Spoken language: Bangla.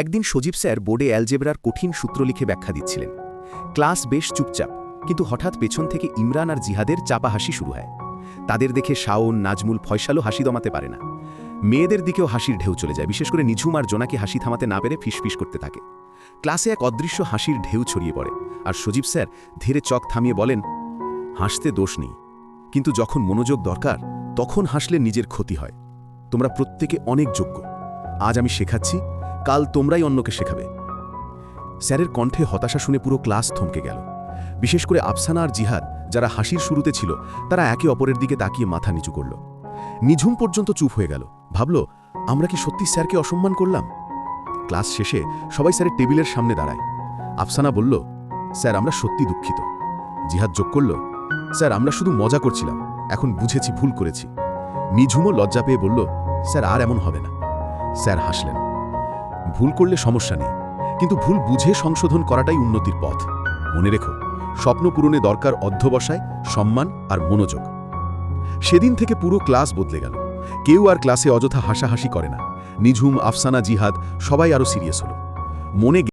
একদিন সজীব স্যার বোর্ডে অ্যালজেব্রার কঠিন সূত্র লিখে ব্যাখ্যা দিচ্ছিলেন। ক্লাস বেশ চুপচাপ, কিন্তু হঠাৎ পেছন থেকে ইমরান আর জিহাদের চাপা হাসি শুরু হয়। তাদের দেখে শাওন, নাজমুল ফয়সালও হাসি দমাতে পারে না। মেয়েদের দিকেও হাসির ঢেউ চলে যায়, বিশেষ করে নিঝুম আর জোনাকে হাসি থামাতে না পেরে ফিসফিস করতে থাকে। ক্লাসে এক অদৃশ্য হাসির ঢেউ ছড়িয়ে পড়ে, আর সজীব স্যার ধীরে চক থামিয়ে বলেন, হাসতে দোষ নেই, কিন্তু যখন মনোযোগ দরকার, তখন হাসলে নিজের ক্ষতি হয়। তোমরা প্রত্যেকে অনেক যোগ্য। আজ আমি শেখাচ্ছি কাল তোমরাই অন্যকে শেখাবে। স্যারের কণ্ঠে হতাশা শুনে পুরো ক্লাস থমকে গেল। বিশেষ করে আফসানা আর জিহাদ, যারা হাসির শুরুতে ছিল, তারা একে অপরের দিকে তাকিয়ে মাথা নিচু করল। নিঝুম পর্যন্ত চুপ হয়ে গেল। ভাবল, আমরা কি সত্যি স্যারকে অসম্মান করলাম? ক্লাস শেষে সবাই স্যারের টেবিলের সামনে দাঁড়ায়। আফসানা বলল, স্যার, আমরা সত্যি দুঃখিত। জিহাদ যোগ করল, স্যার, আমরা শুধু মজা করছিলাম। এখন বুঝেছি, ভুল করেছি। নিঝুমও লজ্জা পেয়ে বলল, স্যার, আর এমন হবে না। স্যার হাসলেন। ভুল করলে সমস্যা নেই, কিন্তু ভুল বুঝে সংশোধন করাটাই উন্নতির পথ। মনে রেখো, স্বপ্ন পূরণে দরকার অধ্যবসায়, সম্মান আর মনোযোগ। সেদিন থেকে পুরো ক্লাস বদলে গেল। কেউ আর ক্লাসে অযথা হাসাহাসি করে না। নিঝুম, আফসানা, জিহাদ সবাই আরও সিরিয়াস হল। মনে